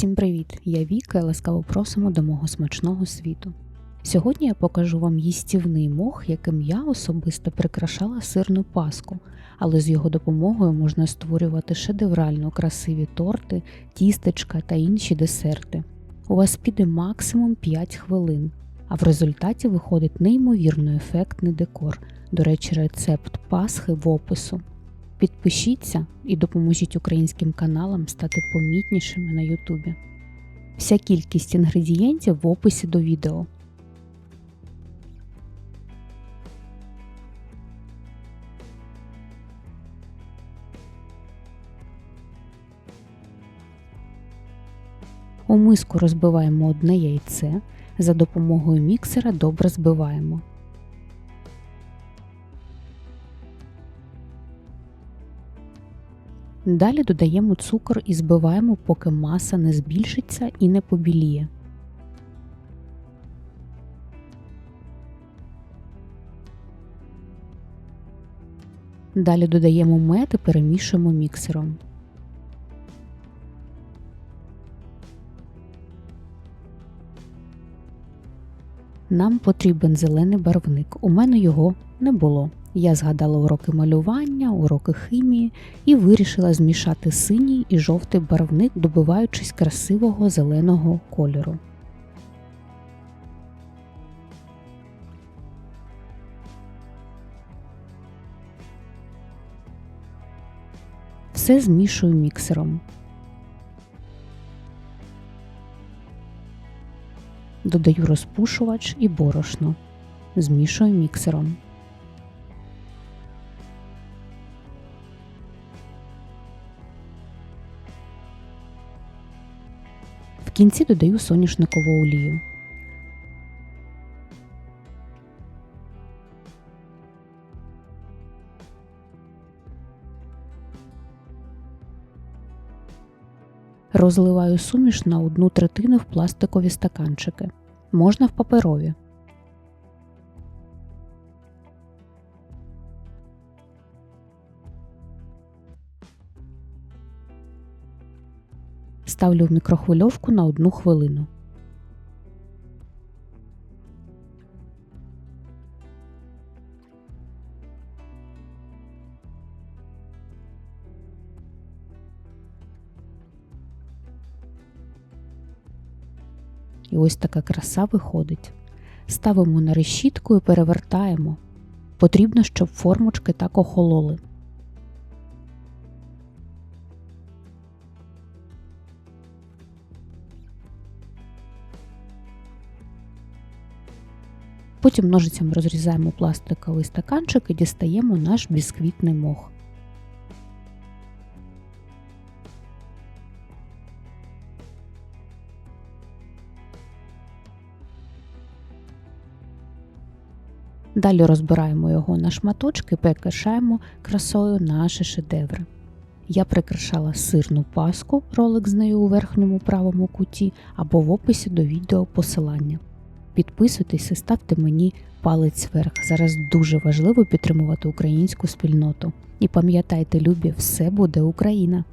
Всім привіт! Я Віка і ласкаво просимо до мого смачного світу. Сьогодні я покажу вам їстівний мох, яким я особисто прикрашала сирну паску, але з його допомогою можна створювати шедеврально красиві торти, тістечка та інші десерти. У вас піде максимум 5 хвилин, а в результаті виходить неймовірно ефектний декор. До речі, рецепт пасхи в опису. Підпишіться і допоможіть українським каналам стати помітнішими на Ютубі. Вся кількість інгредієнтів в описі до відео. У миску розбиваємо одне яйце, за допомогою міксера добре збиваємо. Далі додаємо цукор і збиваємо, поки маса не збільшиться і не побіліє. Далі додаємо мед і перемішуємо міксером. Нам потрібен зелений барвник. У мене його не було. Я згадала уроки малювання, уроки хімії і вирішила змішати синій і жовтий барвник, добиваючись красивого зеленого кольору. Все змішую міксером. Додаю розпушувач і борошно. Змішую міксером. В кінці додаю соняшникову олію. Розливаю суміш на одну третину в пластикові стаканчики. Можна в паперові. Ставлю в мікрохвильовку на одну хвилину. І ось така краса виходить. Ставимо на решітку і перевертаємо. Потрібно, щоб формочки так охололи. Потім ножицями розрізаємо пластиковий стаканчик і дістаємо наш бісквітний мох. Далі розбираємо його на шматочки і прикрашаємо красою наші шедеври. Я прикрашала сирну паску, ролик з нею у верхньому правому куті або в описі до відео посилання. Підписуйтесь і ставте мені палець вверх. Зараз дуже важливо підтримувати українську спільноту. І пам'ятайте, любі, все буде Україна!